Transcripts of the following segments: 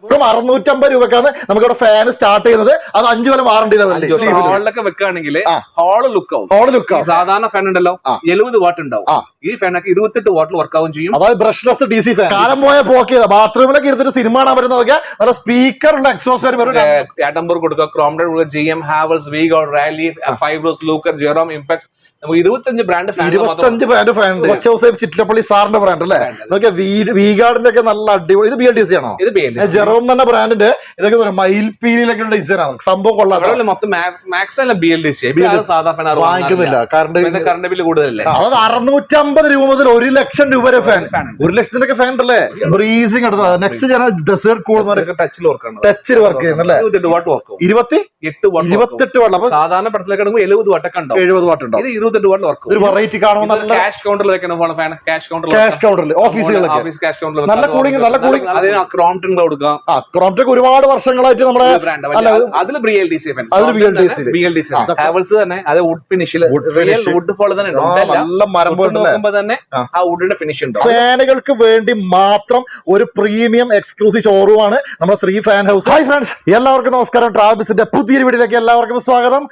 Bo- വെറും അറുന്നൂറ്റമ്പത് രൂപക്കാണ് നമുക്ക് ഇവിടെ ഫാൻ സ്റ്റാർട്ട് ചെയ്യുന്നത്. അത് അഞ്ചു കൊല്ലം വാറണ്ടി ഹാളിലൊക്കെ വെക്കുകയാണെങ്കിൽ. ഹാൾ ലുക്ക് ആവും. ഹോൾ ലുക്ക് ആവും. സാധാരണ ഫാൻ ഉണ്ടല്ലോ. എഴുപത് വാട്ട് ഉണ്ടാവും. ഈ ഫാനൊക്കെ ഇരുപത്തെട്ട് വാട്ടിൽ വർക്ക് ആവും ചെയ്യും. അതായത് ബ്രഷ്ലെസ് ഡി സി ഫാൻ കാലം പോയ പോക്ക് ചെയ്ത. ബാത്റൂമിലൊക്കെ ഇരുന്നിട്ട് സിനിമ കാണാൻ പറ്റുന്നതൊക്കെ നല്ല സ്പീക്കറുള്ള എക്സോസ് ഫാൻ വരും ആറ്റംബർ കൊടുക്കുക. ക്രോംഡർ കൊടുക്കുക ജി എം ഹാവൽസ് വീഗോ റാലി ഫൈബ്രോസ് ലൂക്കർ ജെറോം ഇംപാക്സ് നമുക്ക് ഇരുപത്തഞ്ച് ബ്രാൻഡ് ഇരുപത്തഞ്ച് ബ്രാൻഡ് ഫാൻ ചിറ്റപ്പള്ളി സാറിന്റെ ബ്രാൻഡ് അല്ലേ? വീഗാർഡിന്റെ ഒക്കെ നല്ല അടിപൊളി. ഇത് ബി എൽ ഡി സി ആണോ. ജെറോം തന്നെ ബ്രാൻഡിന്റെ ഇതൊക്കെ പറയാ, മയിൽപീലിയിലൊക്കെ ഉള്ള ആണ്. സംഭവം കൊള്ളാം വാങ്ങിക്കുന്നില്ല. കറണ്ട് കറണ്ട് ബില്ല് കൂടുതലല്ലേ? അതായത് അറുന്നൂറ്റമ്പത് രൂപ മുതൽ ഒരു ലക്ഷം രൂപ വരെ ഫാൻ. ഒരു ലക്ഷത്തിന്റെ ഒക്കെ ഫാൻ ഉണ്ടല്ലേ? ബ്രീസിംഗ് എടുത്തത് നെക്സ്റ്റ് ഞാൻ ഡെസേർട്ട് കൂൾ ടച്ചിൽ വർക്ക് ടച്ചിൽ വർക്ക് ചെയ്യുന്നല്ലേ ഇരുപത്തി? എട്ട് വാട്ട് ഇരുപത്തെട്ട് വാട്ട് അപ്പൊ സാധാരണ എഴുപത് വാട്ടൊക്കെ എഴുപത് വാട്ട് ഉണ്ടാവും. ഇത് ഇരുപത്തെട്ട് വാട്ട് വർക്ക് ഒരു വെറൈറ്റി കാണുമ്പോൾ നല്ല ക്യാഷ് കൗണ്ടറിൽ ഫാൻ ക്യാഷ് കൗണ്ടറിൽ ക്യാഷ് കൗണ്ടറിൽ ഓഫീസുകളൊക്കെ ഓഫീസ് ക്യാഷ് കൗണ്ടറിൽ നല്ല കൂളിംഗ് നല്ല cooling. അതിന് ക്രോംപ്ടൺ കൊടുക്കാം ക്രോംറ്റൊക്കെ ഒരുപാട് വർഷങ്ങളായിട്ട് നമ്മുടെ അതിൽ B L D C. Havells തന്നെ അത് വുഡ് ഫിനിഷിൽ. വുഡ് പോലെ തന്നെ ഉണ്ട്. നല്ല മരം തന്നെ ആ. വുഡിന്റെ ഫിനിഷ് ഫാനുകൾക്ക് വേണ്ടി മാത്രം ഒരു പ്രീമിയം എക്സ്ക്ലൂസീവ് ഷോറൂം ആണ് നമ്മുടെ Sree fan house. Hi friends എല്ലാവർക്കും നമസ്കാരം. ട്രാവൽസിന്റെ പുതിയൊരു വീഡിയോയിലേക്ക് എല്ലാവർക്കും സ്വാഗതം.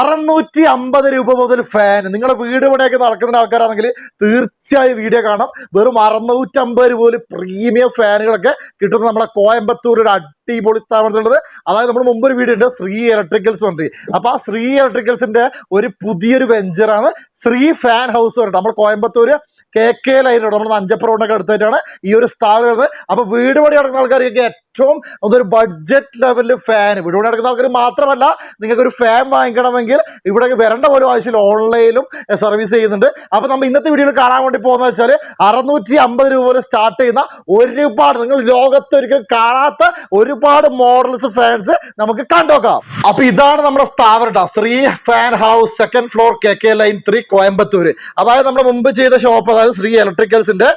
അറുന്നൂറ്റി അമ്പത് രൂപ മുതൽ ഫാൻ. നിങ്ങളുടെ വീട് പണിയൊക്കെ നടക്കുന്ന ആൾക്കാരാണെങ്കിൽ തീർച്ചയായും വീഡിയോ കാണാം. വെറും അറുന്നൂറ്റമ്പത് രൂപ മുതൽ പ്രീമിയം ഫാനുകളൊക്കെ കിട്ടുന്ന നമ്മുടെ കോയമ്പത്തൂർ ഒരു അടിപൊളി സ്ഥാപനത്തിലുള്ളത് അതായത് നമ്മൾ മുമ്പ് ഒരു വീഡിയോ ഉണ്ട് ശ്രീ ഇലക്ട്രിക്കൽസ് പറഞ്ഞിട്ട്. അപ്പൊ ആ ശ്രീ ഇലക്ട്രിക്കൽസിന്റെ ഒരു പുതിയൊരു വെഞ്ചറാണ് ശ്രീ ഫാൻ ഹൗസ് പറഞ്ഞിട്ട്. നമ്മൾ കോയമ്പത്തൂര് കെ കെ ലൈനോട് നമ്മൾ അഞ്ചപ്പുറം റോഡിനൊക്കെ അടുത്തായിട്ടാണ് ഈ ഒരു സ്ഥാപനം വരുന്നത്. അപ്പൊ വീട് പണി നടക്കുന്ന ആൾക്കാർക്ക് ഏറ്റവും അതൊരു ബഡ്ജറ്റ് ലെവലിൽ ഫാൻ വീട് പണി നടക്കുന്ന ആൾക്കാർ മാത്രമല്ല നിങ്ങൾക്ക് ഒരു ഫാൻ വാങ്ങിക്കണമെങ്കിൽ ഇവിടെ വരേണ്ട പോലും ആവശ്യമില്ല. ഓൺലൈനിലും സർവീസ് ചെയ്യുന്നുണ്ട്. അപ്പൊ നമ്മൾ ഇന്നത്തെ വീഡിയോയിൽ കാണാൻ വേണ്ടി പോകുന്നത് വെച്ചാൽ അറുന്നൂറ്റി അമ്പത് രൂപ മുതൽ സ്റ്റാർട്ട് ചെയ്യുന്ന ഒരുപാട് നിങ്ങൾ ലോകത്ത് ഒരിക്കലും കാണാത്ത ഒരുപാട് മോഡൽസ് ഫാൻസ് നമുക്ക് കണ്ടോക്കാം അപ്പൊ ഇതാണ് നമ്മുടെ സ്ഥാപനം. Sree fan house second floor K K line three Coimbatore. അതായത് നമ്മുടെ മുമ്പ് ചെയ്ത ഷോപ്പ് അതായത് ശ്രീ ഇലക്ട്രിക്കൽസിന്റെ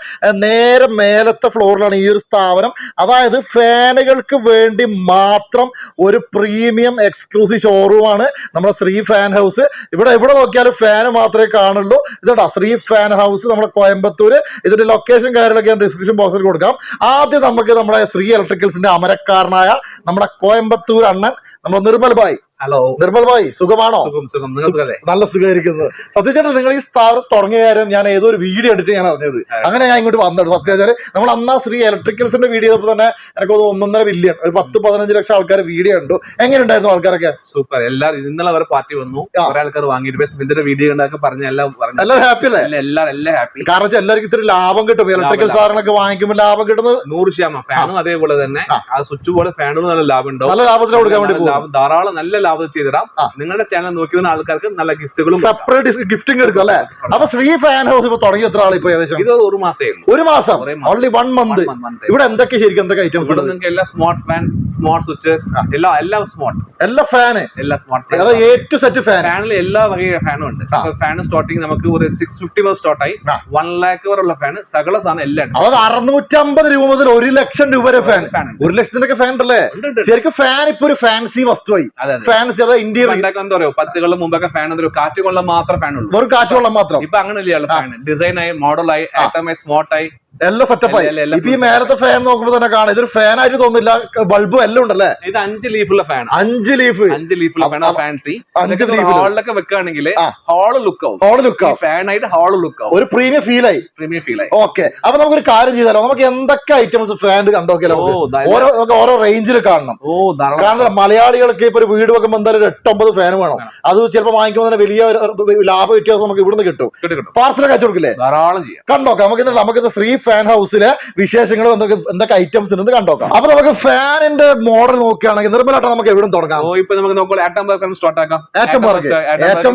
നേരെ മേലത്തെ ഫ്ലോറിലാണ് ഈ ഒരു സ്ഥാപനം. അതായത് ഫാനുകൾക്ക് വേണ്ടി മാത്രം ഒരു പ്രീമിയം എക്സ്ക്ലൂസീവ് ഷോറൂമാണ് നമ്മുടെ ശ്രീ ഫാൻ ഹൗസ് ഇവിടെ എവിടെ നോക്കിയാലും ഫാന് മാത്രമേ കാണുള്ളൂ. ഇതാ ശ്രീ ഫാൻ ഹൗസ് നമ്മുടെ കോയമ്പത്തൂർ ഇതിന്റെ ലൊക്കേഷൻ കാര്യങ്ങളൊക്കെ ഞാൻ ഡിസ്ക്രിപ്ഷൻ ബോക്സിൽ കൊടുക്കാം. ആദ്യം നമുക്ക് നമ്മുടെ ശ്രീ ഇലക്ട്രിക്കൽസിന്റെ അമരക്കാരനായ നമ്മുടെ കോയമ്പത്തൂർ അണ്ണൻ നമ്മുടെ നിർമ്മൽ ഭായ്. ഹലോ നിർമ്മൽ ഭായ് സുഖമാണോ? സുഖം സുഖം. സുഖല്ലേ നല്ല സുഖമായിരിക്കുന്നത് സത്യചേട്ടൻ നിങ്ങൾ ഈ സ്ഥാപനം തുടങ്ങിയ കാര്യം ഞാൻ ഏതോ ഒരു വീഡിയോ എടുത്ത് ഞാൻ അറിഞ്ഞത്. അങ്ങനെ ഞാൻ ഇങ്ങോട്ട് വന്നത് സത്യചാര് നമ്മൾ അന്നാ ശ്രീ ഇലക്ട്രിക്കൽസിന്റെ വീഡിയോ തന്നെ എനിക്ക് ഒന്നൊന്നര ബില്യൺ ഒരു പത്ത് പതിനഞ്ച് ലക്ഷം ആൾക്കാർ വീഡിയോ ഉണ്ട് എങ്ങനെ ഉണ്ടായിരുന്നു ആൾക്കാരൊക്കെ? സൂപ്പർ എല്ലാവരും ഇന്നലെ അവരെ പാർട്ടി വന്നു. കുറെ ആൾക്കാർ വാങ്ങിയിട്ട്. വീഡിയോ കണ്ടൊക്കെ പറഞ്ഞ എല്ലാം പറഞ്ഞു. എല്ലാവരും ഹാപ്പി അല്ലേ? എല്ലാവരും എല്ലാം ഹാപ്പി കാരണം വെച്ചാൽ എല്ലാവർക്കും ഇത്തിരി ലാഭം കിട്ടും. ഇലക്ട്രിക്കൽ. സാധനങ്ങളൊക്കെ വാങ്ങിക്കുമ്പോൾ ലാഭം കിട്ടുന്നത്? നൂറ് ശതമാനം. ഫാനും അതേപോലെ തന്നെ. ആ. സ്വിച്ച് പോലെ ഫാനും നല്ല ലാഭം ഉണ്ടാവും. നല്ല ലാഭത്തിൽ കൊടുക്കാൻ വേണ്ടി ധാരാളം നല്ല ലാഭം ചെയ്തിടാം ആ. നിങ്ങളുടെ ചാനൽ നോക്കി വന്ന ആൾക്കാർക്ക് നല്ല ഗിഫ്റ്റുകളും സെപ്പറേറ്റ് ഗിഫ്റ്റിംഗ് എടുക്കും അല്ലെ? അപ്പൊ ശ്രീ ഫാൻ ഹൗസ് ഇപ്പൊ തുടങ്ങി എത്ര ആൾ ഇപ്പൊ ഏകദേശം? ഇത് ഒരു മാസം ഒരു മാസം? Only one month. ഇവിടെ എന്തൊക്കെ ശരിക്കും എന്തൊക്കെ ഐറ്റംസ് ഇവിടെ ഉണ്ട് നിങ്ങൾക്ക് എല്ലാ സ്മാർട്ട് ഫാൻ സ്മാർട്ട് സ്വിച്ചസ് എല്ലാം എല്ലാം സ്മാർട്ട് എല്ലാ ഫാൻ എല്ലാ smart A to set fan ഫാനിൽ എല്ലാ വകയും ഫാനും ഉണ്ട്. ഫാൻ സ്റ്റാർട്ടിങ് നമുക്ക് ഒരു സിക്സ് ഫിഫ്റ്റി മുതൽ സ്റ്റാർട്ട് ആയി. വൺ ലാക്ക് വരെയുള്ള ഫാൻ സകല സാധനം എല്ലാം ഉണ്ട്. അതായത് അറുന്നൂറ്റമ്പത് രൂപ മുതൽ ഒരു ലക്ഷം രൂപ വരെ ഫാൻ ഒരു ലക്ഷത്തിന്റെ ഒക്കെ ഫാൻ ഉണ്ടല്ലേ? ഉണ്ട്, ഉണ്ട്. ശരിക്കും ഫാൻ ഇപ്പൊ ഒരു ഫാൻസി വസ്തുവായി. ഫാൻ ഫാൻസി അതായത് ഇന്ത്യയിൽ പണ്ടൊക്കെ എന്താ പറയുക പത്ത് കൊല്ലം മുമ്പൊക്കെ ഫാൻ എന്താ കാറ്റ് കൊള്ളാൻ മാത്രം ഫാൻ ഉള്ളൂ. വെറും കൊള്ളാൻ മാത്രം. ഇപ്പൊ അങ്ങനെയല്ല ഫാൻ ഡിസൈൻ ആയി മോഡലായി ആറ്റമായി സ്മാർട്ട് ആയി. എല്ലാം സെറ്റപ്പായി ഇപ്പൊ ഈ മേലത്തെ ഫാൻ നോക്കുമ്പോ തന്നെ കാണാം. ഇതൊരു ഫാൻ ആയിട്ട് തോന്നില്ല ബൾബും എല്ലാം ഉണ്ടല്ലേ? ഇത് അഞ്ച് ലീഫുള്ള ഫാൻ അഞ്ച് ലീഫ് അഞ്ച് ലീഫുള്ള ഫാൻ ഫാൻസി അഞ്ച്. ഹാളിലൊക്കെ വെക്കുകയാണെങ്കിൽ. ഹാൾ ലുക്ക് ആവും. ഹാൾ ലുക്ക് ആവും. ഫാൻ ആയിട്ട് ഹാൾ ലുക്ക് ആവും. ഒരു പ്രീമിയം ഫീൽ ആയി. പ്രീമിയം ഫീൽ ആയി. ഓക്കെ അപ്പൊ നമുക്കൊരു കാര്യം ചെയ്താലോ? നമുക്ക് എന്തൊക്കെ ഐറ്റംസ് ഫാൻ കണ്ടോക്കിയാലോ ഓരോ നമുക്ക് ഓരോ റേഞ്ചിൽ കാണണം. ഓ കാരണം മലയാളികൾക്ക് ഇപ്പൊ ഒരു വീട് വെക്കുമ്പോൾ എന്തായാലും ഒരു എട്ടൊമ്പത് ഫാൻ വേണം. അത് ചിലപ്പോൾ വാങ്ങിക്കുമ്പോൾ തന്നെ വലിയ ലാഭ വ്യത്യാസം നമുക്ക് ഇവിടുന്ന് കിട്ടും. പാർസലൊക്കെ അയച്ചു കൊടുക്കില്ലേ? ധാരാളം ചെയ്യാം. കണ്ടോക്കാം നമുക്ക് നമുക്ക് ശ്രീ ഫാൻ ഹൗസിലെ വിശേഷങ്ങൾ എന്തൊക്കെ എന്തൊക്കെ ഐറ്റംസ് ഉണ്ട് കണ്ടോക്കാം. അപ്പൊ നമുക്ക് ഫാനിന്റെ മോഡൽ നോക്കുകയാണെങ്കിൽ നിർമ്മലാട്ടം നമുക്ക് എവിടെ തുടങ്ങാം? ഇപ്പൊ നമുക്ക് നോക്കുമ്പോൾ ആറ്റം ബർഗ് സ്റ്റാർട്ട് ആക്കാം. ഏറ്റവും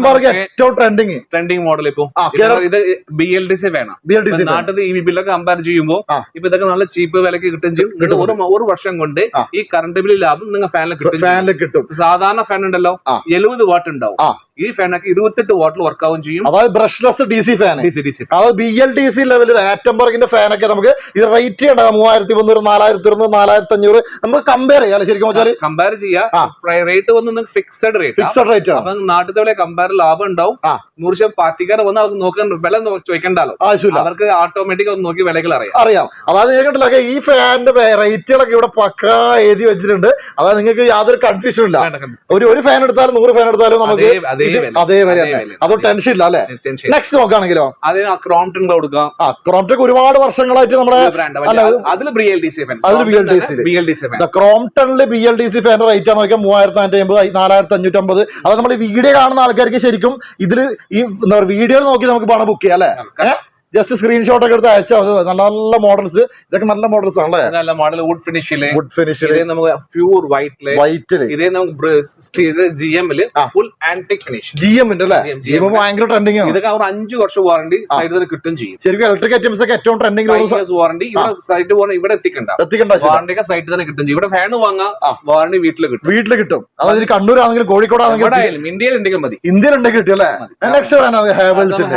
പാർക്ക് ഏറ്റവും ട്രെൻഡിങ് ട്രെൻഡിങ് മോഡൽ ഇപ്പൊ. ഇത് ബി എൽ ഡി സി വേണം. ബി എൽ ഡി സി നാട്ടിൽ കമ്പയർ ചെയ്യുമ്പോൾ. ഇപ്പൊ ഇതൊക്കെ നല്ല ചീപ്പ് വിലക്ക് കിട്ടും ചെയ്യും. ഒരു ഒരു വർഷം കൊണ്ട് ഈ കറണ്ട് ബില്ല് ലാഭം നിങ്ങൾ ഫാനിൽ കിട്ടും. ഫാനിൽ കിട്ടും. സാധാരണ ഫാൻ ഉണ്ടല്ലോ. എഴുപത് വാട്ട് ഉണ്ടാവും. ഈ ഫാനൊക്കെ ഇരുപത്തെട്ട് വാട്ടിൽ വർക്ക് ആവും ചെയ്യും. അതായത് brushless D C fan D C D C അതായത് ബി എൽ ഡി സി ലെവലിൽ ആറ്റംബർഗിന്റെ ഫാനൊക്കെ നമുക്ക് ഇത് റേറ്റ് ചെയ്യണ്ട. മൂവായിരത്തി മുന്നൂറ് നാലായിരത്തി ഇരുന്നൂറ് നാലായിരത്തി അഞ്ഞൂറ് നമുക്ക് കമ്പയർ ചെയ്യാം ശരിക്കും വെച്ചാൽ കമ്പയർ ചെയ്യാ. റേറ്റ് വന്ന് ഫിക്സഡ് റേറ്റ് ഫിക്സഡ് റേറ്റ് ആണ്. നാട്ടിലെ കമ്പയർ ലാഭം ഉണ്ടാവും. നൂറ് ശതമാനം പാർട്ടിക്കാർ വന്ന് അവർക്ക് നോക്കാൻ വില ചോദിക്കണ്ടല്ലോ. ആവശ്യമില്ല. അവർക്ക് ഓട്ടോമാറ്റിക് നോക്കി വിലകൾ അറിയാം. അറിയാം. അതായത് നിങ്ങൾ കണ്ടില്ല ഈ ഫാനിന്റെ റേറ്റുകളൊക്കെ ഇവിടെ പക്ക എഴുതി വെച്ചിട്ടുണ്ട്. അതായത് നിങ്ങൾക്ക് യാതൊരു കൺഫ്യൂഷൻ ഇല്ല. ഒരു ഒരു ഫാൻ എടുത്താലും നൂറ് ഫാൻ എടുത്താലും നമുക്ക് അതേ അതേ ഇത് വില അതേ വരെ അതേ തന്നെ. അതോ ടെൻഷൻ ഇല്ല. അല്ലെ നെക്സ്റ്റ് നോക്കുകയാണെങ്കിലോ അതിന് ക്രോംപ്ടൺ കൊടുക്കാം. ആ ഒരുപാട് വർഷങ്ങളായിട്ട് നമ്മുടെ അതിൽ ബി എൽ ഡി സി ൽ. B L D C B L D C ഫാന്റെ rate ആണ് നോക്കിയാൽ മൂവായിരത്തി നാനൂറ്റി അമ്പത് നാലായിരത്തി അഞ്ഞൂറ്റമ്പത് അത് നമ്മൾ വീഡിയോ കാണുന്ന ആൾക്കാർക്ക് ശരിക്കും ഇതിൽ ഈ വീഡിയോ നോക്കി നമുക്ക് പണം ബുക്ക് ചെയ്യാം അല്ലെ? ജസ്റ്റ് സ്ക്രീൻഷോട്ട് ഒക്കെ എടുത്ത് അയച്ചാൽ നല്ല നല്ല മോഡൽസ് ഇതൊക്കെ നല്ല മോഡൽസ് ആണല്ലേ? നല്ല മോഡൽ വുഡ് ഫിനിഷിൽ വുഡ് ഫിനിഷിൽ നമുക്ക് പ്യൂർ വൈറ്റ് വൈറ്റിൽ ഇതേ നമുക്ക് ജി എമ്മിൽ. ഫുൾ ആന്റിക് ഫിനിഷ് ജി എമ്മിന്റെ അല്ലേ? ജി എം ഭയങ്കര ട്രെൻഡിങ് ആണ്. ഇതൊക്കെ അവർ അഞ്ച് വർഷം വാറണ്ടി സൈഡിൽ നിന്ന് കിട്ടും ചെയ്യും. ശരിക്കും ഇലക്ട്രിക് ഐറ്റംസ് ഒക്കെ ഏറ്റവും ട്രെൻഡിങ് വാറണ്ടി ഇവിടെ സൈറ്റ് പോകണം ഇവിടെ എത്തിക്കണ്ട. എത്തിക്കണ്ട വാറണ്ടി ഒക്കെ സൈറ്റിൽ തന്നെ കിട്ടും ചെയ്യും. ഇവിടെ ഫാൻ വാങ്ങാം വാറണ്ടി വീട്ടിൽ കിട്ടും. വീട്ടിൽ കിട്ടും. അതായത് കണ്ണൂരാണെങ്കിലും കോഴിക്കോടാണെങ്കിലും കോഴിക്കോട് ആണെങ്കിലും ഇന്ത്യയിൽ ഉണ്ടെങ്കിൽ മതി. ഇന്ത്യയിൽ ഉണ്ടെങ്കിൽ കിട്ടിയല്ലേ നെക്സ്റ്റ്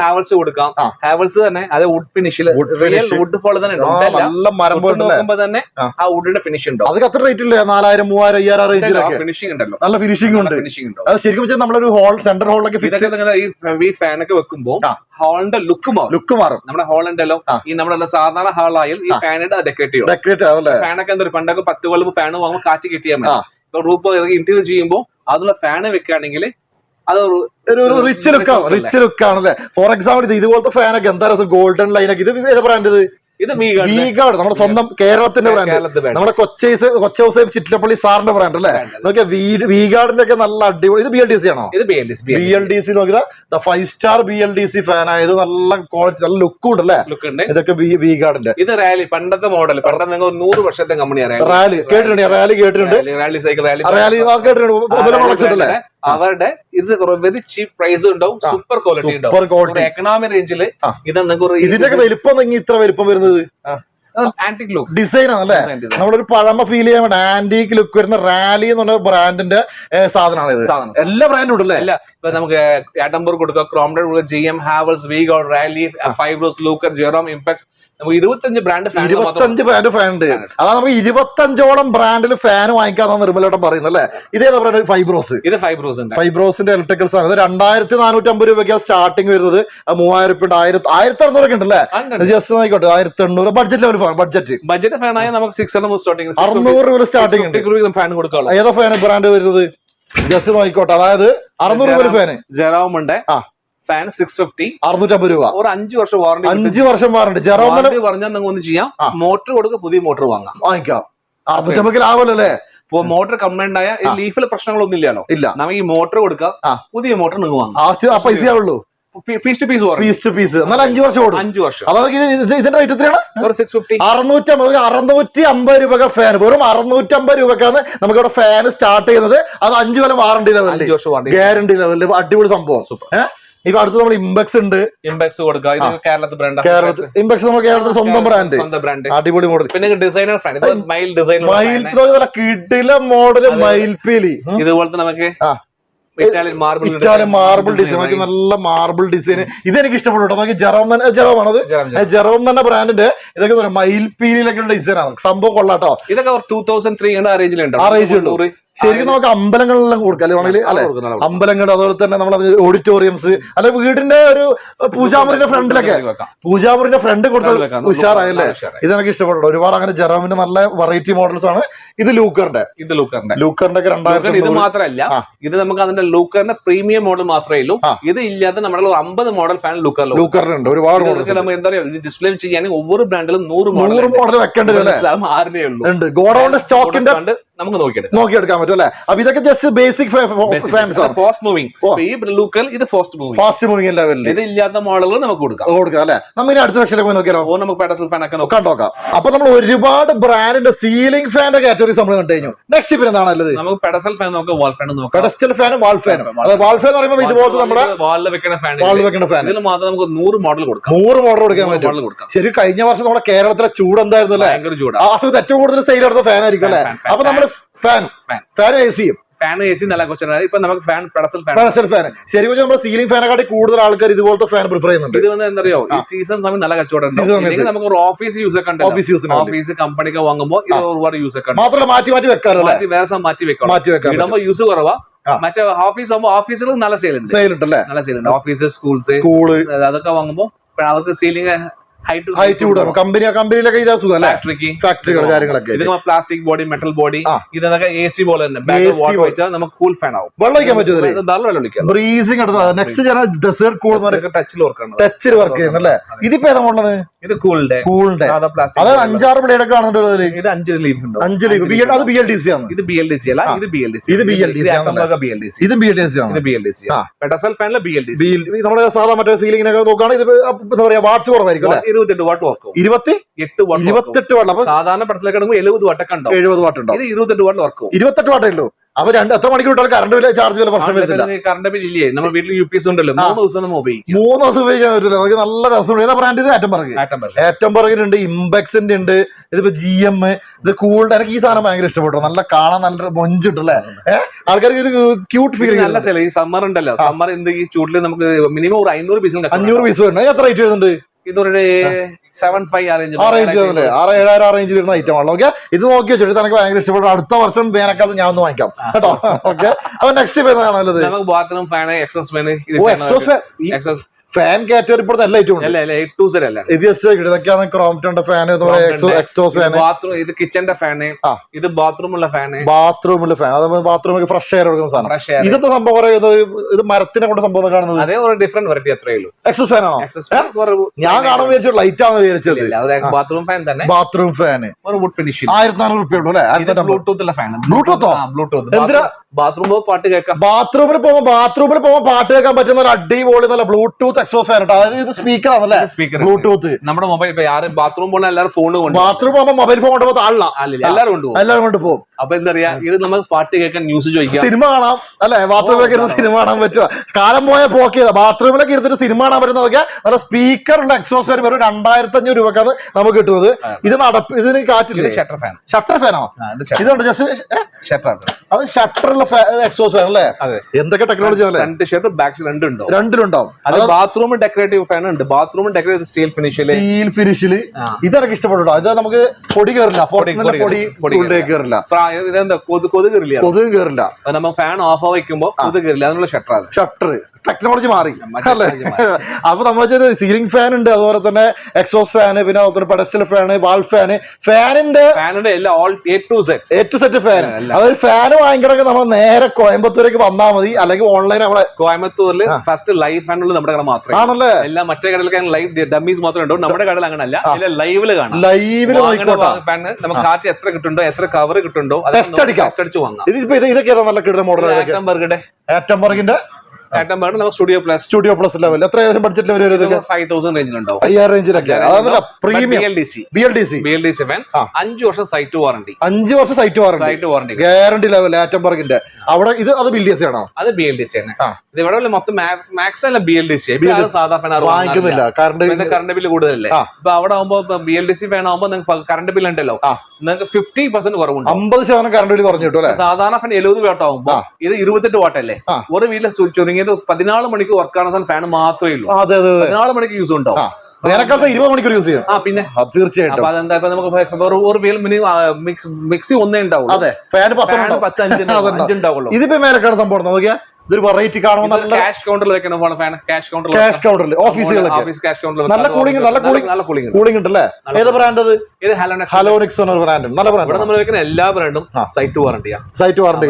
ഹാവൽസ് കൊടുക്കാം. ഹാവൽസ് തന്നെ അത് വുഡ് ഫിനിഷിൽ റിയൽ. വുഡ് പോലെ തന്നെ നല്ല മരം പോലെ നോക്കുമ്പോ തന്നെ ആ. വുഡിന്റെ ഫിനിഷ് ഉണ്ടോ? അതൊക്കെ അത്ര റേറ്റ് ഇല്ലേ. നാലായിരം മൂവായിരം അയ്യായിരം റേഞ്ചിലൊക്കെ ഫിനിഷിംഗ് ഉണ്ടല്ലോ. നല്ല ഫിനിഷിംഗ് ഉണ്ട്. ഫിനിഷിംഗ് ഉണ്ടോ? അത് ശരിക്കും വെച്ചാൽ നമ്മളൊരു ഹോൾ സെന്റർ ഹോളിലൊക്കെ ഫിക്സ് ഇതൊക്കെ നിങ്ങൾ ഈ ഫാൻ ഒക്കെ വെക്കുമ്പോ ഹോളിന്റെ ലുക്ക് മാറും. ലുക്ക് മാറും. നമ്മുടെ ഹാളുണ്ടല്ലോ. ഈ നമ്മുടെ സാധാരണ ഹാളായാലും ഈ. ഫാനിന്റെ ഡെക്കറേറ്റ് ചെയ്യും ഡെക്കറേറ്റ് ആവും ഫാനൊക്കെ എന്താ പണ്ടൊക്കെ പത്ത് കൊല്ലം ഫാൻ വാങ്ങുമ്പോൾ കാറ്റ് കിട്ടിയാൽ മതി. ഇപ്പൊ റൂപ്പ് ഇന്റീരിയർ ചെയ്യുമ്പോൾ അതിനുള്ള ഫാന് വെക്കുകയാണെങ്കിൽ അത് ഒരു റിച്ച് ലുക്ക് റിച്ച് ലുക്ക് ആണല്ലേ? ഫോർ എക്സാമ്പിൾ ഇത് ഇതുപോലത്തെ ഫാനൊക്കെ എന്താ രസം? ഗോൾഡൻ ലൈനൊക്കെ ഇത് ഏത് ബ്രാൻഡ് ഇത്? വീഗാർഡ് നമ്മുടെ സ്വന്തം കേരളത്തിന്റെ ബ്രാൻഡ്. നമ്മുടെ കൊച്ചൈസ് കൊച്ചൗസ് ചിറ്റപ്പള്ളി സാറിന്റെ ബ്രാൻഡ് അല്ലേ? നോക്കിയാ വീഗാർഡിന്റെ ഒക്കെ നല്ല അടിപൊളി. ഇത് ബി എൽ ഡി സി ആണോ? ബി എൽ ഡി സി നോക്കിയാ five star B L D C fan ആയത് നല്ല ക്വാളിറ്റി നല്ല ലുക്ക് ഉണ്ട് അല്ലേ? ഇതൊക്കെ വീഗാർഡിന്റെ ഇത് റാലി പണ്ടത്തെ മോഡൽ പണ്ടത്തെ നിങ്ങൾ നൂറ് വർഷത്തെ കമ്പനിയാണ് റാലി കേട്ടിട്ടുണ്ട്? റാലി കേട്ടിട്ടുണ്ട്. റാലി സൈക്കിൾ റാലി റാലി കേട്ടിട്ടുണ്ട്. അവരുടെ ഇത് വെരി ചീപ്പ് പ്രൈസ് ഉണ്ടാവും സൂപ്പർ ക്വാളിറ്റി ഉണ്ടാവും. എക്കണോമി റേഞ്ചിൽ. ഇത് ഇതിന്റെ വലിപ്പം ഇത്ര വലിപ്പം വരുന്നത്? ആന്റിക് ലുക്ക് ഡിസൈൻ ആണല്ലേ. നമ്മളൊരു പഴമ ഫീൽ ചെയ്യാൻ വേണ്ട ആന്റിക് ലുക്ക് വരുന്ന റാലി എന്ന് പറഞ്ഞ ബ്രാൻഡിന്റെ സാധനമാണ് ഇത്. എല്ലാ ബ്രാൻഡും ഉണ്ടല്ലേ? അല്ല ഇപ്പൊ നമുക്ക് ആഡംബർഗ് കൊടുക്കുക ക്രോംഡർ കൊടുക്കുക G M Havells വീഗോൾ rally fibrous ലൂക്കർ Jerome Impex നമുക്ക് ഇരുപത്തഞ്ച് ബ്രാൻഡ് ഫാൻ ഇരുപത്തഞ്ച് ബ്രാൻഡ് ഫാൻ ഉണ്ട്. അതാ നമുക്ക് ഇരുപത്തഞ്ചോളം ബ്രാൻഡിൽ ഫാൻ വാങ്ങിക്കാന്നാണ് നിർമ്മലോട്ടം പറയുന്നത് അല്ലേ? ഇതേതാ പറയുന്നത്? ഫൈബ്രോസ്. ഇത് ഫൈബ്രോസ് ഉണ്ട്. ഫൈബ്രോസിന്റെ ഇലക്ട്രിക്കൽ സാധനം ഇത് രണ്ടായിരത്തി നാനൂറ്റി അമ്പത് രൂപയ്ക്കാണ് സ്റ്റാർട്ടിങ് വരുന്നത്. മൂവായിരം രൂപ ഉണ്ട്. ആയിരത്തി ആയിരത്തി അറുന്നൂറൊക്കെ ഉണ്ടല്ലേ? ജസ്റ്റ് നോക്കിക്കോട്ടെ. ആയിരത്തി എണ്ണൂറ് budget level fan budget budget fan ആയാൽ നമുക്ക് സിക്സ് സ്റ്റാർട്ടിംഗ് അറുന്നൂറ് രൂപ സ്റ്റാർട്ടിംഗ് ഉണ്ട്. ഫാൻ കൊടുക്കാം ഏതാ ഫാൻ ബ്രാൻഡ് വരുന്നത്? ജസ്റ്റ് നോക്കിക്കോട്ടെ. അതായത് അറുന്നൂറ് രൂപ ഫാൻ ജെറോം ഉണ്ട് ആ. ഫാൻ സിക്സ് ഫിഫ്റ്റി അറുന്നൂറ്റമ്പത് രൂപ. ഒരു അഞ്ച് വർഷം വാറണ്ടി അഞ്ച് വർഷം വാറണ്ടി വാറണ്ടി പറഞ്ഞാൽ നിങ്ങൾ ഒന്ന് ചെയ്യാം. മോട്ടർ കൊടുക്കുക പുതിയ മോട്ടർ വാങ്ങാം. വാങ്ങിക്കാം. അറുന്നൂറ്റമ്പത് ലാഭമല്ലോ അല്ലേ ഇപ്പൊ മോട്ടർ കംപ്ലൈന്റ് ആയ ഈ ലീഫിൽ പ്രശ്നങ്ങളൊന്നും ഇല്ലല്ലോ. ഇല്ല. നമുക്ക് ഈ മോട്ടർ കൊടുക്കാം പുതിയ മോട്ടർ നിങ്ങൾ വാങ്ങാം. പൈസ ആവുള്ളൂ piece to piece piece to piece എന്നാൽ അഞ്ചു വർഷം ഓടും. അഞ്ച് വർഷം. അതായത് ഇത് ഇത് ഇതിന്റെ റേറ്റ് എത്രയാണ്? സിക്സ് ഫിഫ്റ്റി അറുന്നൂറ്റമ്പത് അറുന്നൂറ്റി അമ്പത് രൂപക്ക് ഫാൻ വെറും അറുന്നൂറ്റമ്പത് രൂപക്കാണ് നമുക്ക് ഇവിടെ ഫാൻ സ്റ്റാർട്ട് ചെയ്യുന്നത്. അത് അഞ്ചു കൊല്ലം വാറണ്ടി ലെവലിൽ അഞ്ച് വർഷം വാറണ്ടി ഗ്യാരണ്ടി ലെവലിൽ അടിപൊളി സംഭവം. സൂപ്പർ. ഇപ്പൊ അടുത്ത് നമ്മൾ ഇമ്പക്സ് ഉണ്ട്. ഇമ്പാക്സ് കൊടുക്കുക ഇത് കേരളത്തിൽ ബ്രാൻഡ് കേരളത്തിൽ ഇമ്പക്സ് നമ്മൾ കേരളത്തിൽ സ്വന്തം ബ്രാൻഡ് സ്വന്തം ബ്രാൻഡ് അടിപൊളി മോഡൽ പിന്നെ ഡിസൈനർ മൈൽ ഡിസൈനർ മയിൽ കിടില മോഡൽ. മയിൽപീലി. ഇതുപോലത്തെ നമുക്ക്. ഇറ്റാലിയൻ മാർബിൾ ഡിസൈൻ നല്ല മാർബിൾ ഡിസൈൻ ഇത് എനിക്ക് ഇഷ്ടപ്പെട്ടു കേട്ടോ. നമുക്ക് ജെറോം തന്നെ ജെറോം ആണത്. ജെറോം തന്നെ ബ്രാൻഡിന്റെ ഇതൊക്കെ മയിൽപീലിയിലൊക്കെ ഡിസൈൻ ആണ്. സംഭവം കൊള്ളാട്ടോ ഇതൊക്കെ ടൂ തൗസൻഡ് ത്രീ ഹൺഡ്രഡ് ആ റേഞ്ചിലുണ്ട്. ശരിക്കും നമുക്ക് അമ്പലങ്ങളിലെല്ലാം കൊടുക്കാം. അല്ലെ വേണമെങ്കിൽ അല്ലെ അമ്പലങ്ങൾ അതുപോലെ തന്നെ നമ്മൾ ഓഡിറ്റോറിയംസ് അല്ലെ വീടിന്റെ ഒരു പൂജാമുറിന്റെ ഫ്രണ്ടിലൊക്കെ പൂജാമുറിന്റെ ഫ്രണ്ട് കൊടുത്താൽ ഉഷാറായല്ലേ? ഇത് എനിക്ക് ഇഷ്ടപ്പെട്ടു. ഒരുപാട് അങ്ങനെ ജെറോമിന്റെ നല്ല വെറൈറ്റി മോഡൽസ് ആണ്. ഇത് ലൂക്കറിന്റെ. ഇത് ലൂക്കറിന്റെ. ലൂക്കറിന്റെ ഒക്കെ രണ്ടായിരത്തി ഇത്. മാത്രമല്ല. ഇത് നമുക്ക് അതിന്റെ ലൂക്കറിന്റെ പ്രീമിയം മോഡൽ മാത്രമേ ഉള്ളൂ. ഇത് ഇല്ലാതെ നമ്മുടെ അമ്പത് മോഡൽ ഫാൻ ലൂക്കറിലും ലൂക്കറിനുണ്ട്. ഒരുപാട് എന്താ പറയുക ഡിസ്പ്ലേ ചെയ്യാൻ ഒവ്വൊരു ബ്രാൻഡിലും നൂറ് മോഡൽ മോഡൽ വെക്കേണ്ടി ഗോഡൌണിന്റെ സ്റ്റോക്കിന്റെ നമുക്ക് നോക്കിയെടുക്കാം. നോക്കിയെടുക്കാൻ പറ്റും അല്ലെ? അപ്പൊ ഇതൊക്കെ ജസ്റ്റ് ബേസിക് ഫാൻസ് ആണ്. Fast moving. ഈ ലൂക്കൽ ഇത് ഫാസ്റ്റ് മൂവിംഗ് ഫാസ്റ്റ് മൂവിംഗ് ലെവലിൽ ഇത് ഇല്ലാത്ത മോഡലുകൾ നമുക്ക് കൊടുക്കാം. കൊടുക്കാം അല്ലെ? നമ്മൾ ഇനി അടുത്ത സെക്ഷനിലേക്ക് നോക്കിയാലോ? ഓ നമുക്ക് പെഡസൽ ഫാൻ ഒക്കെ നോക്കാം. നോക്കാം അപ്പൊ നമ്മൾ ഒരുപാട് ബ്രാൻഡിന്റെ സീലിംഗ് ഫാന്റെ കാറ്റഗറീസ് നമ്മൾ കണ്ടു കഴിഞ്ഞു. നെക്സ്റ്റ് പിന്നെ എന്താണ് ഉള്ളത്? നമുക്ക് പെഡസൽ ഫാൻ നോക്കാം വാൾ ഫാൻ നോക്കാം. പെഡസ്റ്റൽ ഫാനും വാൾ ഫാനും വാൾ ഫാൻ എന്ന് പറയുമ്പോൾ ഇതുപോലത്തെ നമ്മുടെ വാളിൽ വെക്കുന്ന ഫാൻ വാളിൽ വെക്കുന്ന ഫാൻ ഇതിൽ മാത്രം നമുക്ക് നൂറ് മോഡൽ കൊടുക്കാം. നൂറ് മോഡൽ കൊടുക്കാൻ പറ്റും. ശരി കഴിഞ്ഞ വർഷം നമ്മുടെ കേരളത്തിലെ ചൂട് എന്തായിരുന്നു അല്ലേ? ഭയങ്കര ചൂടാ. ആ സമയത്ത് ഏറ്റവും കൂടുതൽ സെയിൽ എടുത്ത ഫാൻ ആയിരിക്കും അല്ലെ? അപ്പൊ നമ്മൾ Fan. ഫാൻ എ സിയും ഫാൻ എ സി നല്ല കൊച്ചാണ് ഇപ്പൊ നമുക്ക് fan pedestal fan pedestal fan ശരിക്കും നമ്മുടെ സീലിംഗ് ഫാനെക്കാട്ടി കൂടുതൽ ആൾക്കാർ ഇതുപോലത്തെ ഫാൻ പ്രിഫർ ചെയ്യുന്നുണ്ട്. ഇത് വന്ന് എന്തറിയോ ഈ സീസൺ സമയം നല്ല കച്ചവടം നമുക്ക് ഒരു ഓഫീസ് യൂസ് ഒക്കെ ഉണ്ട്. ഓഫീസ് യൂസ് ഓഫീസ് കമ്പനിക്ക് വാങ്ങുമ്പോൾ ഇത് ഒരുപാട് യൂസ് ഒക്കെ ഉണ്ട്. മാത്രം മാറ്റി മാറ്റി വെക്കാറോ മാറ്റി വേറെ മാറ്റി വെക്കണം. മാറ്റി വെക്കാം ഇടുമ്പോ യൂസ് കുറവാ. മറ്റേ ഓഫീസ് ആകുമ്പോൾ ഓഫീസിൽ നല്ല സെയിൽ ഉണ്ട്. സെയിൽ ഉണ്ടല്ലേ നല്ല സെയിൽ ഉണ്ട്. ഓഫീസ് സ്കൂൾസ് സ്കൂൾ അതൊക്കെ വാങ്ങുമ്പോൾ അവർക്ക് സീലിംഗ് ഹൈറ്റ് ഹൈറ്റ് കൂടും കമ്പനി കമ്പനിയിലൊക്കെ ഇതാ സുഖം ഫാക്ടറിക്ക് ഫാക്ടറികൾ കാര്യങ്ങളൊക്കെ ഇത് പ്ലാസ്റ്റിക് ബോഡി മെറ്റൽ ബോഡി. ഇതൊക്കെ എ സി പോലെ തന്നെ. വാട്ടർ. വെച്ചാൽ നമുക്ക് കൂൾ ഫാൻ ആവും. വെള്ളം ഒഴിക്കാൻ ഒഴിക്കാം ബ്രീസിംഗ് എടുത്ത നെക്സ്റ്റ് ഞാൻ ഡെസേർട്ട് കൂൾ ടച്ചിൽ വർക്കാണ് ടച്ചിൽ വർക്ക് ചെയ്യുന്നല്ലേ ഇതിപ്പോ ഏതാ ഉള്ളത് ഇത്? കൂളിന്റെ കൂളിന്റെ പ്ലാസ്റ്റിക് അഞ്ചാറ് ബ്ലേഡ് ഒക്കെ കാണുന്നുണ്ട് ഇത് അഞ്ച് ലീഫ് ഉണ്ട് അഞ്ച് ലീഫ് ബി അത് ബി എൽ ഡി സി ആണ്. ഇത് ബി എൽ ഡി സി അല്ല ഇത് ബി എൽ ഡി സി ഇത് BLDC ആണല്ലേ? ബി എൽ ഡി സി ഇതും ബി എൽ ഡി സി ആണ്. ഇത് ബി എൽ ഡി സി ആ. ഫാനിലെ ബി എൽ ഡി സി നമ്മുടെ സാധാ മറ്റേ സീലിംഗിനൊക്കെ നോക്കുകയാണെങ്കിൽ ഇത് എന്താ പറയാ വാട്സ് കുറവായിരിക്കും അല്ലെ? ഇരുപത്തെട്ട് വാട്ട് വർക്കും ഇരുപത്തി? എട്ട് വാട്ട് ഇരുപത്തെട്ട് വാട്ട് അപ്പൊ സാധാരണ പെട്ടസിലൊക്കെ കിടക്കുമ്പോൾ എഴുപത് വാട്ടൊക്കെ ഉണ്ടാവും. എഴുപത് വാട്ട് ഉണ്ടോ ഇത് ഇരുപത്തെട്ട് വാട്ട് വർക്കും ഇരുപത്തെട്ട് വാട്ടേ ഉള്ളൂ. അപ്പൊ രണ്ട് എത്ര മണിക്കൂർ ഇട്ടാൽ കറണ്ട് വില ചാർജ് വില പ്രശ്നം വരുന്നില്ല. കറണ്ട് ബില്ല് ഇല്ലേ? നമ്മുടെ വീട്ടിൽ യു പി എസ് ഉണ്ടല്ലോ. മൂന്ന് ദിവസം നമ്മൾ ഉപയോഗിക്കും മൂന്ന് ദിവസം ഉപയോഗിക്കാൻ പറ്റില്ല നമുക്ക് നല്ല രസമുണ്ട്. ഏതാ ബ്രാൻഡ് ഇത്? ആറ്റം പറക്ക് ആറ്റം ബർഗർ. ഏറ്റവും പുറകിലുണ്ട് ഇംബെക്സിന്റെ ഉണ്ട് ഇതിപ്പോ ജി എം ഇത് കൂൾഡ് എനിക്ക് ഈ സാധനം ഭയങ്കര ഇഷ്ടപ്പെട്ടു. നല്ല കാണാൻ നല്ല മൊഞ്ചിട്ടല്ലേ ആൾക്കാർക്ക് ഒരു ക്യൂട്ട് ഫീൽ നല്ല സമ്മർ ഉണ്ടല്ലോ. സമ്മർ എന്ത് ഈ ചൂടിൽ നമുക്ക് മിനിമം ഒരു അഞ്ഞൂറ് പീസ് അഞ്ഞൂറ് പീസ് വരുന്നത് എത്ര റേറ്റ് വരുന്നുണ്ട്? ഇതൊരു സെവൻ ഫൈവ് അറേഞ്ച് ആ റേഞ്ച് വരുന്നുണ്ട് ആറ് ഏഴായിരം ആ റേഞ്ചിൽ വരുന്ന ഐറ്റം ആണ്. ഓക്കെ ഇത് നോക്കി വെച്ചിട്ട് എനിക്ക് ഭയങ്കര ഇഷ്ടപ്പെട്ടു അടുത്ത വർഷം വേനൽക്കാലത്ത് ഞാൻ ഒന്ന് വാങ്ങിക്കാം. കേട്ടോ? ഓക്കെ അപ്പൊ നെക്സ്റ്റ് കാണുന്നത് നമുക്ക് bathroom fan exhaust fan exhaust fan fan category ഇപ്പോഴത്തെ ലൈറ്റ് ഉണ്ട്. ഇത് ഇതൊക്കെയാണ് ക്രോംപ്റ്റോന്റെ ഫാൻ എക്സ്റ്റോ ഫാൻ ബാത്റൂം ഇത് കിച്ചന്റെ ഫാന് ഇത് ബാത്റൂമുള്ള ഫാൻ ഫാന് ബാത്റൂമിലെ ഫാൻ അത് ബാത്റൂമിൽ ഫ്രഷ് എയർ കൊടുക്കുന്ന സാധനം. ഇതൊക്കെ സംഭവം? പറയുന്നത് ഇത് മരത്തിനെ കൊണ്ട് സംഭവം കാണുന്നത്? അതേ ഒരു ഡിഫറെന്റ് വെറൈറ്റി അത്രേ ഉള്ളൂ. എക്സസ് ഫാൻ ആണോ? ഞാൻ കാണാൻ വിചാരിച്ചു ലൈറ്റ് ആണ് വിചാരിച്ചത്. ബാത്റൂം ഫാൻ തന്നെ. ബാത്റൂം ഫാൻ ഒരു വുഡ് ഫിനിഷ് ആയിരത്തി നാനൂറ് റുപ്യ ഉള്ളൂ അല്ലേ? ഇത് ബ്ലൂടൂത്ത് ഉള്ള ഫാൻ ഓ? ബ്ലൂടൂത്ത് എന്തിനാ? ബാത്റൂം പാട്ട് കേൾക്കാം. ബാത്റൂമിൽ പോകുമ്പോൾ ബാത്റൂമിൽ പോകുമ്പോൾ പാട്ട് കേൾക്കാൻ പറ്റുന്ന ഒരു അടിപൊളി നല്ല ബ്ലൂടൂത്ത് എക്സോസ് ഫാൻ അതായത് ഇത് സ്പീക്കർ ആണല്ലേ? സ്പീക്കർ ബ്ലൂടൂത്ത് നമ്മുടെ മൊബൈൽ ഇപ്പൊ ആരും ബാത്റൂം പോണ എല്ലാവരും ഫോൺ കൊണ്ട് ബാത്റൂം പോകുമ്പോൾ മൊബൈൽ ഫോൺ കൊണ്ടുപോകുന്ന ആളില്ല. എല്ലാവരും കൊണ്ടുപോകും. എല്ലാവരും കൊണ്ട് പോകും അപ്പൊ എന്താ പറയാ ഇത് നമ്മൾ പാട്ട് കേൾക്കാൻ ന്യൂസ് ചോദിക്കാം സിനിമ കാണാം. അല്ലെ? ബാത്റൂമിലൊക്കെ ഇരുന്ന് സിനിമ കാണാൻ പറ്റുക കാലം പോയ പോക്ക് ബാത്റൂമിലൊക്കെ ഇരുന്നിട്ട് സിനിമ കാണാൻ പറ്റുന്നതൊക്കെ നല്ല സ്പീക്കറുള്ള എക്സോസ് ഫാൻ വെറും രണ്ടായിരത്തി അഞ്ഞൂറ് രൂപക്കാണ് നമുക്ക് കിട്ടുന്നത്. ഇത് നടപ്പ് ഇതിന് കാറ്റില്ല? ഷട്ടർ ഫാൻ ഷട്ടർ ഫാനോ ഇതുണ്ട്. ജസ്റ്റ് ഷട്ടർ അത് ഷട്ടറുള്ള എക്സോസ് ഫാൻ അല്ലേ? എന്തൊക്കെ technology front shirt back shirt രണ്ടും ഉണ്ടാവും. രണ്ടിലുണ്ടാവും. അത് ബാത്റൂം ഡെക്കറേറ്റീവ് ഫാൻ ഉണ്ട്. ബാത്റൂം ഡെക്കറേറ്റീവ് സ്റ്റീൽ ഫിനിഷിൽ സ്റ്റീൽ ഫിനിഷിൽ ഇതൊക്കെ ഇതെനിക്ക് ഇഷ്ടപ്പെട്ടു? ഇത് നമുക്ക് പൊടി കയറില്ല പൊടി പൊടി കയറില്ല ഇതെന്താ? കൊതു കൊതു കയറില്ല കൊതുകും കയറില്ല അത് നമ്മൾ ഫാൻ ഓഫ് ആയിക്കുമ്പോ കൊതു കയറില്ല അതിനുള്ള ഷട്ടർ ആണ് ഷട്ടർ ടെക്നോളജി മാറി. അല്ലേ? അപ്പൊ നമ്മൾ സീലിംഗ് ഫാൻ ഉണ്ട്. അതുപോലെ തന്നെ എക്സോസ് ഫാൻ പിന്നെ അതുപോലെ പെഡസ്റ്റൽ ഫാന് വാൾ ഫാൻ ഫാനിന്റെ ഫാനിന്റെ എല്ലാം all A to set A to set fan അതായത് ഫാൻ വാങ്ങിക്കണമെങ്കിൽ നമ്മൾ നേരെ കോയമ്പത്തൂരേക്ക് വന്നാൽ മതി. അല്ലെങ്കിൽ ഓൺലൈൻ അവിടെ കോയമ്പത്തൂരിൽ ഫസ്റ്റ് ലൈഫ് ഫാനുള്ള നമ്മുടെ മാത്രമേ ആണല്ലേ? എല്ലാം മറ്റേ കടയിലൊക്കെ ലൈവ് ഡമ്മീസ് മാത്രമേ ഉണ്ടോ നമ്മുടെ കടയിൽ അങ്ങനല്ല. അല്ല ലൈവിൽ കാണാം. ലൈവിൽ നമുക്ക് കാറ്റ് എത്ര കിട്ടുണ്ടോ എത്ര കവർ കിട്ടുണ്ടോ ടെസ്റ്റ് അടിക്കാം. ടെസ്റ്റ് അടിച്ച് വാങ്ങാം. ഇതിപ്പോ ഇതൊക്കെ ഏതാ നല്ല കിട്ടുന്ന മോഡൽ ആറ്റംബർഗിന്റെ ബർഗറുടെ ആറ്റം ബർഗർ നമുക്ക് studio plus studio plus level എത്ര ബഡ്ജറ്റിൽ വരും ഫൈവ് തൗസൻഡ് റേഞ്ചിലുണ്ടാവും അയ്യായിരം റേഞ്ചിലൊക്കെ premium B L D C B L D C B L D C. അഞ്ചു വർഷം സൈറ്റ് വാറണ്ടി അഞ്ച് വർഷം site warranty site warranty guarantee level ആറ്റംബർഗിന്റെ അവിടെ ഇത് അത് ബി എസ് ആണോ? അത് ബി എൽ ഡി സി തന്നെ. ആ. ഇത് ഇവിടെ മൊത്തം മാക്സ് അല്ല ബി എൽ ഡി സി സാധാരണ വാങ്ങിക്കുന്നില്ല. കറണ്ട് കറണ്ട് ബില്ല് കൂടുതലല്ലേ? അപ്പൊ അവിടെ ആവുമ്പോ B L D C fan നിങ്ങൾക്ക് കറണ്ട് ബില്ല് ഉണ്ടല്ലോ. നിങ്ങൾക്ക് ഫിഫ്റ്റി പെർസെന്റ് കുറവുണ്ട്. അമ്പത് ശതമാനം കറണ്ട് ബില്ല് കുറഞ്ഞു കിട്ടും സാധാരണ ഫാൻ എഴുപത് വാട്ട് ആവുമ്പോ ഇത് ഇരുപത്തെട്ട് വാട്ടല്ലേ ആ. ഒരു വീട്ടിലെ സു- ചുരുങ്ങിയത് പതിനാല് മണിക്ക് വർക്ക് വർക്കാണ് ഫാൻ മാത്രമേ ഉള്ളൂ. അതെ അതെ അതെ. പതിനാല് മണിക്ക് യൂസ് ഉണ്ടാവും. വേനൽക്കാലത്ത് ഇരുപത് മണിക്കൂർ യൂസ് ചെയ്യും. ആ പിന്നെ. തീർച്ചയായിട്ടും. അതെന്താ നമുക്ക് ഒരു- മിക്സ് മിക്സി ഒന്നേ ഉണ്ടാവുള്ളൂ. അതെ ഫാൻ പത്ത്. അഞ്ചുണ്ടാവുള്ളൂ ഇതിപ്പോ മേലക്കാട് സംഭവം നോക്കിയാ ഇതൊരു വെറൈറ്റി കാണുമ്പോൾ നല്ല ക്യാഷ് കൗണ്ടറിൽ വെക്കണം ഫാൻ ക്യാഷ് കൗണ്ടറിൽ ക്യാഷ് കൗണ്ടറിൽ ഓഫീസുകളൊക്കെ ഓഫീസ് ക്യാഷ് കൗണ്ടറിൽ നല്ല കൂളിംഗ് നല്ല കൂളിംഗ് നല്ല കൂളിംഗ് കൂളിംഗ് ഉണ്ടല്ലേ? ഏത് ബ്രാൻഡ് അത് ഇത്? ഹലോണിക്സ് ഹലോണിക്സ് എന്ന ബ്രാൻഡ് നല്ല ഇവിടെ നമ്മൾ വെക്കുന്ന എല്ലാ ബ്രാൻഡും ആ. സൈറ്റ് വാറണ്ടിയാ സൈറ്റ് വാറണ്ടി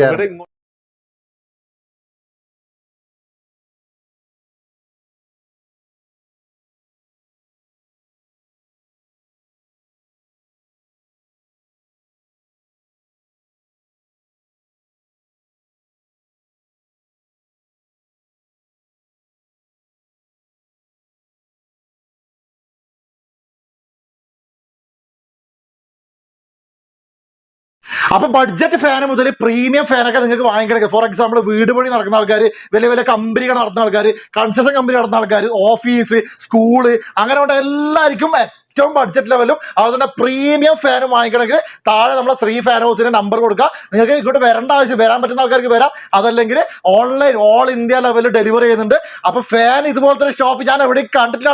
അപ്പൊ ബഡ്ജറ്റ് ഫാൻ മുതൽ പ്രീമിയം ഫാനൊക്കെ നിങ്ങൾക്ക് വാങ്ങിക്കണമെങ്കിൽ ഫോർ എക്സാമ്പിൾ വീട് പണി നടക്കുന്ന ആൾക്കാർ വലിയ വലിയ കമ്പനികൾ നടത്തുന്ന ആൾക്കാർ കൺസ്ട്രക്ഷൻ കമ്പനി നടത്തുന്ന ആൾക്കാർ ഓഫീസ് സ്കൂൾ അങ്ങനെ ഉള്ള എല്ലാവർക്കും ഏറ്റവും ബഡ്ജറ്റ് ലെവലും അതുപോലെ തന്നെ പ്രീമിയം ഫാനും വാങ്ങിക്കണമെങ്കിൽ താഴെ നമ്മളെ ശ്രീ ഫാൻ ഹൗസിന്റെ നമ്പർ കൊടുക്കുക. നിങ്ങൾക്ക് ഇങ്ങോട്ട് വരേണ്ട ആവശ്യം വരാൻ പറ്റുന്ന ആൾക്കാർക്ക് വരാം. അതല്ലെങ്കിൽ ഓൺലൈൻ ഓൾ ഇന്ത്യ ലെവലിൽ ഡെലിവറി ചെയ്യുന്നുണ്ട്. അപ്പൊ ഫാൻ ഇതുപോലത്തെ ഷോപ്പ് ഞാൻ എവിടെയും കണ്ടിട്ടില്ല